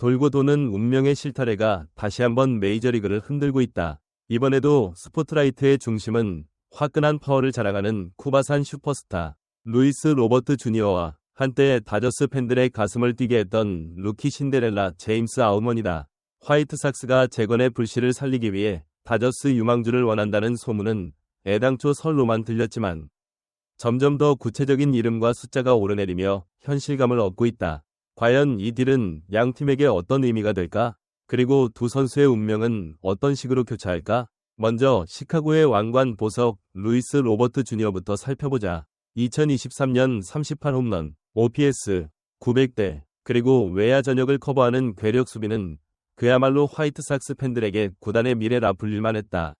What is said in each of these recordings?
돌고 도는 운명의 실타래가 다시 한번 메이저리그를 흔들고 있다. 이번에도 스포트라이트의 중심은 화끈한 파워를 자랑하는 쿠바산 슈퍼스타 루이스 로버트 주니어와 한때 다저스 팬들의 가슴을 뛰게 했던 루키 신데렐라 제임스 아우먼이다. 화이트삭스가 재건의 불씨를 살리기 위해 다저스 유망주를 원한다는 소문은 애당초 설로만 들렸지만 점점 더 구체적인 이름과 숫자가 오르내리며 현실감을 얻고 있다. 과연 이 딜은 양 팀에게 어떤 의미가 될까? 그리고 두 선수의 운명은 어떤 식으로 교차할까? 먼저 시카고의 왕관 보석 루이스 로버트 주니어부터 살펴보자. 2023년 38홈런, OPS 900대, 그리고 외야 전역을 커버하는 괴력 수비는 그야말로 화이트삭스 팬들에게 구단의 미래라 불릴만 했다.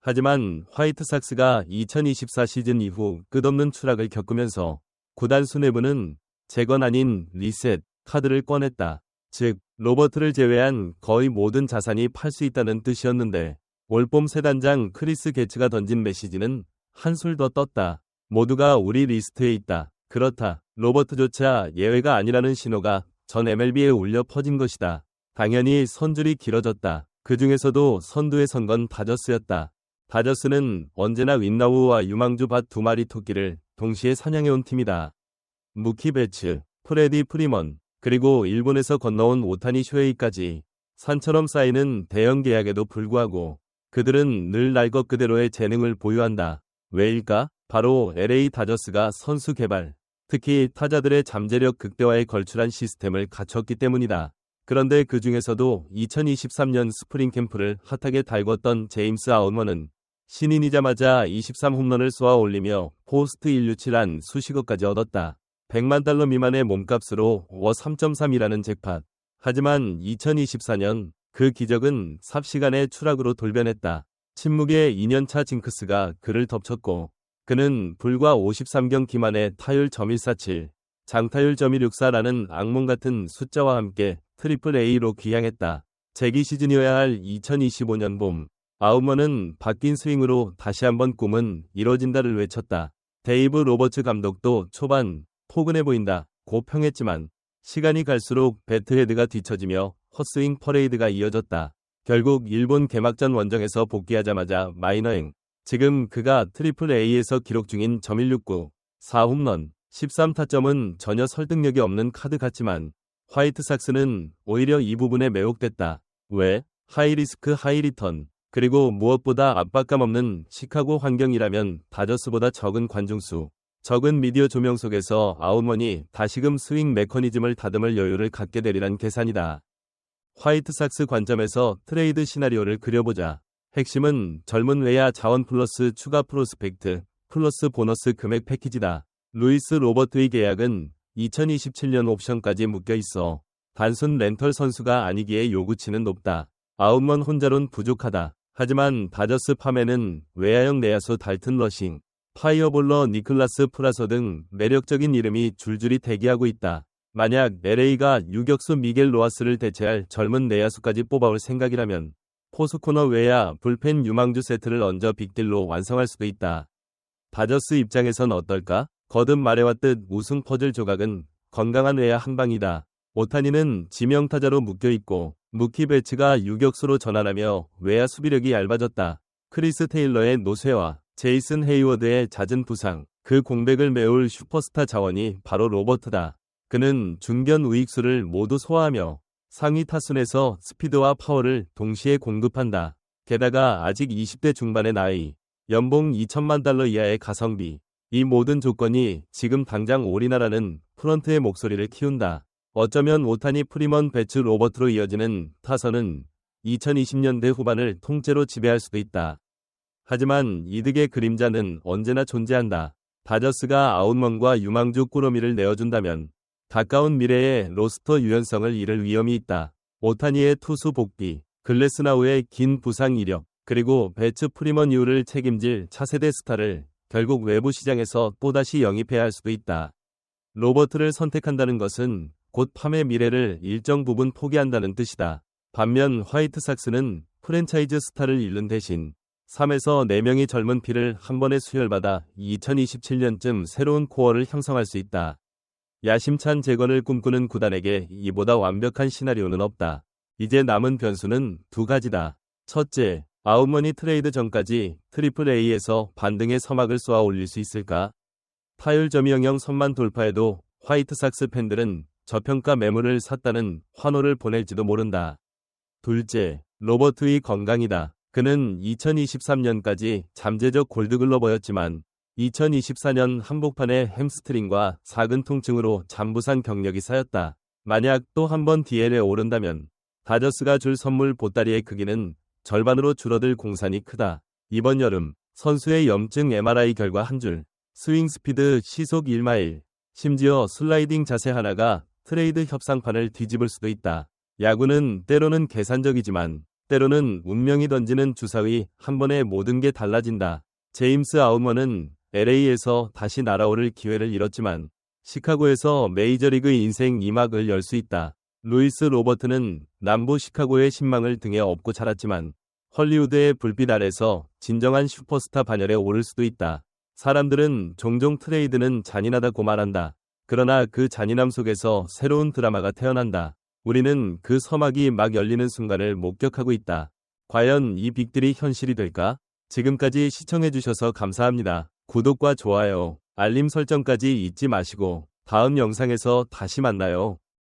하지만 화이트삭스가 2024 시즌 이후 끝없는 추락을 겪으면서 구단 수뇌부는 재건 아닌 리셋 카드를 꺼냈다. 즉, 로버트를 제외한 거의 모든 자산이 팔 수 있다는 뜻이었는데 올봄 세단장 크리스 게츠가 던진 메시지는 한술 더 떴다. 모두가 우리 리스트에 있다. 그렇다. 로버트조차 예외가 아니라는 신호가 전 MLB에 울려 퍼진 것이다. 당연히 선줄이 길어졌다. 그 중에서도 선두에 선 건 다저스였다. 다저스는 언제나 윈나우와 유망주 밭 두 마리 토끼를 동시에 사냥해온 팀이다. 무키 베츠, 프레디 프리먼, 그리고 일본에서 건너온 오타니 쇼헤이까지 산처럼 쌓이는 대형 계약에도 불구하고 그들은 늘 날 것 그대로의 재능을 보유한다. 왜일까? 바로 LA 다저스가 선수 개발, 특히 타자들의 잠재력 극대화에 걸출한 시스템을 갖췄기 때문이다. 그런데 그 중에서도 2023년 스프링 캠프를 핫하게 달궜던 제임스 아웃먼은 신인이자마자 23홈런을 쏘아 올리며 포스트 1루치란 수식어까지 얻었다. 100만 달러 미만의 몸값으로 워 3.3이라는 잭팟. 하지만 2024년 그 기적은 삽시간의 추락으로 돌변했다. 침묵의 2년차 징크스가 그를 덮쳤고 그는 불과 53경 기만의 타율 점일사칠, 장타율 점일육사라는 악몽 같은 숫자와 함께 트리플 A로 귀향했다. 재기 시즌이어야 할 2025년 봄, 아우먼은 바뀐 스윙으로 다시 한번 꿈은 이뤄진다를 외쳤다. 데이브 로버츠 감독도 초반 포근해 보인다 고 평했지만 시간이 갈수록 배트헤드가 뒤처지며 헛스윙 퍼레이드가 이어졌다. 결국 일본 개막전 원정에서 복귀하자마자 마이너행. 지금 그가 트리플 A에서 기록 중인 점169, 4홈런, 13타점은 전혀 설득력이 없는 카드 같지만 화이트삭스는 오히려 이 부분에 매혹됐다. 왜? 하이리스크 하이리턴. 그리고 무엇보다 압박감 없는 시카고 환경이라면 다저스보다 적은 관중수, 적은 미디어 조명 속에서 아웃먼이 다시금 스윙 메커니즘을 다듬을 여유를 갖게 되리란 계산이다. 화이트삭스 관점에서 트레이드 시나리오를 그려보자. 핵심은 젊은 외야 자원 플러스 추가 프로스펙트, 플러스 보너스 금액 패키지다. 루이스 로버트의 계약은 2027년 옵션까지 묶여 있어 단순 렌털 선수가 아니기에 요구치는 높다. 아웃먼 혼자론 부족하다. 하지만 다저스 팜에는 외야형 내야수 달튼 러싱, 파이어볼러 니클라스 프라서 등 매력적인 이름이 줄줄이 대기하고 있다. 만약 LA가 유격수 미겔 로아스를 대체할 젊은 내야수까지 뽑아올 생각이라면 포스코너 외야 불펜 유망주 세트를 얹어 빅딜로 완성할 수도 있다. 다저스 입장에선 어떨까? 거듭 말해왔듯 우승 퍼즐 조각은 건강한 외야 한 방이다. 오타니는 지명타자로 묶여있고 무키 배츠가 유격수로 전환하며 외야 수비력이 얇아졌다. 크리스 테일러의 노쇠와 제이슨 헤이워드의 잦은 부상, 그 공백을 메울 슈퍼스타 자원이 바로 로버트다. 그는 중견 우익수를 모두 소화하며 상위 타순에서 스피드와 파워를 동시에 공급한다. 게다가 아직 20대 중반의 나이, 연봉 2천만 달러 이하의 가성비, 이 모든 조건이 지금 당장 올인하라는 프런트의 목소리를 키운다. 어쩌면 오타니 프리먼 배츠 로버트로 이어지는 타선은 2020년대 후반을 통째로 지배할 수도 있다. 하지만 이득의 그림자는 언제나 존재한다. 다저스가 아웃먼과 유망주 꾸러미를 내어준다면 가까운 미래에 로스터 유연성을 잃을 위험이 있다. 오타니의 투수 복귀, 글래스나우의 긴 부상 이력, 그리고 배츠 프리먼 이후를 책임질 차세대 스타를 결국 외부 시장에서 또다시 영입해야 할 수도 있다. 로버트를 선택한다는 것은 곧 팜의 미래를 일정 부분 포기한다는 뜻이다. 반면 화이트삭스는 프랜차이즈 스타를 잃는 대신 3에서 4명의 젊은 피를 한 번에 수혈받아 2027년쯤 새로운 코어를 형성할 수 있다. 야심찬 재건을 꿈꾸는 구단에게 이보다 완벽한 시나리오는 없다. 이제 남은 변수는 두 가지다. 첫째, 아웃머니 트레이드 전까지 트리플 A에서 반등의 서막을 쏘아 올릴 수 있을까? 타율 점유 영영 선만 돌파해도 화이트삭스 팬들은 저평가 매물을 샀다는 환호를 보낼지도 모른다. 둘째, 로버트의 건강이다. 그는 2023년까지 잠재적 골드글러버였지만 2024년 한복판에 햄스트링과 작은 통증으로 잠부상 경력이 쌓였다. 만약 또 한 번 DL에 오른다면 다저스가 줄 선물 보따리의 크기는 절반으로 줄어들 공산이 크다. 이번 여름 선수의 염증 MRI 결과 한 줄, 스윙 스피드 시속 1마일, 심지어 슬라이딩 자세 하나가 트레이드 협상판을 뒤집을 수도 있다. 야구는 때로는 계산적이지만 때로는 운명이 던지는 주사위 한 번에 모든 게 달라진다. 제임스 아우먼은 LA에서 다시 날아오를 기회를 잃었지만 시카고에서 메이저리그 인생 2막을 열 수 있다. 루이스 로버트는 남부 시카고의 신망을 등에 업고 자랐지만 헐리우드의 불빛 아래서 진정한 슈퍼스타 반열에 오를 수도 있다. 사람들은 종종 트레이드는 잔인하다고 말한다. 그러나 그 잔인함 속에서 새로운 드라마가 태어난다. 우리는 그 서막이 막 열리는 순간을 목격하고 있다. 과연 이 빅들이 현실이 될까? 지금까지 시청해주셔서 감사합니다. 구독과 좋아요, 알림 설정까지 잊지 마시고 다음 영상에서 다시 만나요.